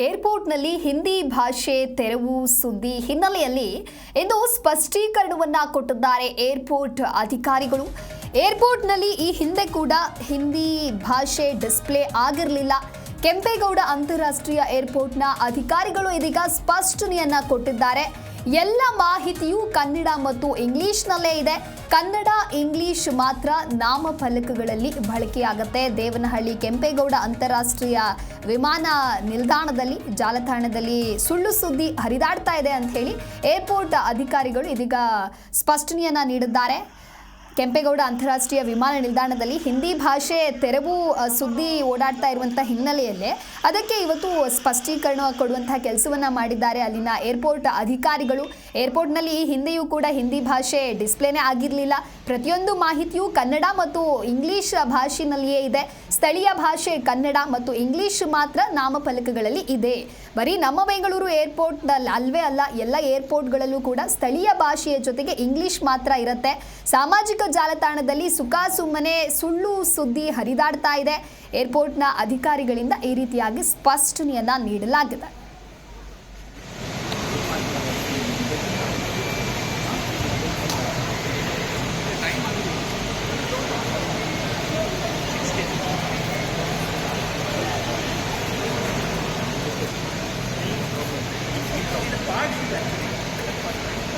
ಏರ್ಪೋರ್ಟ್ನಲ್ಲಿ ಹಿಂದಿ ಭಾಷೆ ತೆರವು ಸುದ್ದಿ ಹಿನ್ನೆಲೆಯಲ್ಲಿ ಇಂದು ಸ್ಪಷ್ಟೀಕರಣವನ್ನು ಕೊಟ್ಟಿದ್ದಾರೆ ಏರ್ಪೋರ್ಟ್ ಅಧಿಕಾರಿಗಳು. ಏರ್ಪೋರ್ಟ್ನಲ್ಲಿ ಈ ಹಿಂದೆ ಕೂಡ ಹಿಂದಿ ಭಾಷೆ ಡಿಸ್ಪ್ಲೇ ಆಗಿರಲಿಲ್ಲ. ಕೆಂಪೇಗೌಡ ಅಂತಾರಾಷ್ಟ್ರೀಯ ಏರ್ಪೋರ್ಟ್ನ ಅಧಿಕಾರಿಗಳು ಇದೀಗ ಸ್ಪಷ್ಟನೆಯನ್ನ ಕೊಟ್ಟಿದ್ದಾರೆ. ಎಲ್ಲ ಮಾಹಿತಿಯು ಕನ್ನಡ ಮತ್ತು ಇಂಗ್ಲಿಷ್ನಲ್ಲೇ ಇದೆ. ಕನ್ನಡ, ಇಂಗ್ಲಿಷ್ ಮಾತ್ರ ನಾಮಫಲಕಗಳಲ್ಲಿ ಬಳಕೆಯಾಗುತ್ತೆ. ದೇವನಹಳ್ಳಿ ಕೆಂಪೇಗೌಡ ಅಂತಾರಾಷ್ಟ್ರೀಯ ವಿಮಾನ ನಿಲ್ದಾಣದಲ್ಲಿ, ಜಾಲತಾಣದಲ್ಲಿ ಸುಳ್ಳು ಸುದ್ದಿ ಹರಿದಾಡ್ತಾ ಇದೆ ಅಂತ ಹೇಳಿ ಏರ್ಪೋರ್ಟ್ ಅಧಿಕಾರಿಗಳು ಇದೀಗ ಸ್ಪಷ್ಟನೆಯನ್ನ ನೀಡಿದ್ದಾರೆ. ಕೆಂಪೇಗೌಡ ಅಂತಾರಾಷ್ಟ್ರೀಯ ವಿಮಾನ ನಿಲ್ದಾಣದಲ್ಲಿ ಹಿಂದಿ ಭಾಷೆ ತೆರವು ಸುದ್ದಿ ಓಡಾಡ್ತಾ ಇರುವಂಥ ಹಿನ್ನೆಲೆಯಲ್ಲೇ ಅದಕ್ಕೆ ಇವತ್ತು ಸ್ಪಷ್ಟೀಕರಣ ಕೊಡುವಂತಹ ಕೆಲಸವನ್ನ ಮಾಡಿದ್ದಾರೆ. ಅಲ್ಲಿನ ಏರ್ಪೋರ್ಟ್ ಅಧಿಕಾರಿಗಳು ಏರ್ಪೋರ್ಟ್ನಲ್ಲಿ ಹಿಂದಿಯೂ ಹಿಂದೆಯೂ ಕೂಡ ಹಿಂದಿ ಭಾಷೆ ಡಿಸ್ಪ್ಲೇನೇ ಆಗಿರಲಿಲ್ಲ. ಪ್ರತಿಯೊಂದು ಮಾಹಿತಿಯೂ ಕನ್ನಡ ಮತ್ತು ಇಂಗ್ಲಿಷ್ ಭಾಷೆನಲ್ಲಿಯೇ ಇದೆ. ಸ್ಥಳೀಯ ಭಾಷೆ ಕನ್ನಡ ಮತ್ತು ಇಂಗ್ಲಿಷ್ ಮಾತ್ರ ನಾಮಫಲಕಗಳಲ್ಲಿ ಇದೆ. ಬರೀ ನಮ್ಮ ಬೆಂಗಳೂರು ಏರ್ಪೋರ್ಟ್ನಲ್ಲಿ ಅಲ್ವೇ ಅಲ್ಲ, ಎಲ್ಲ ಏರ್ಪೋರ್ಟ್ಗಳಲ್ಲೂ ಕೂಡ ಸ್ಥಳೀಯ ಭಾಷೆಯ ಜೊತೆಗೆ ಇಂಗ್ಲಿಷ್ ಮಾತ್ರ ಇರುತ್ತೆ. ಸಾಮಾಜಿಕ ಜಾಲತಾಣದಲ್ಲಿ ಸುಖಾಸುಮ್ಮನೆ ಸುಳ್ಳು ಸುದ್ದಿ ಹರಿದಾಡ್ತಾ ಇದೆ. ಏರ್ಪೋರ್ಟ್ನ ಅಧಿಕಾರಿಗಳಿಂದ ಈ ರೀತಿಯಾಗಿ ಸ್ಪಷ್ಟನೆಯನ್ನ ನೀಡಲಾಗಿದೆ.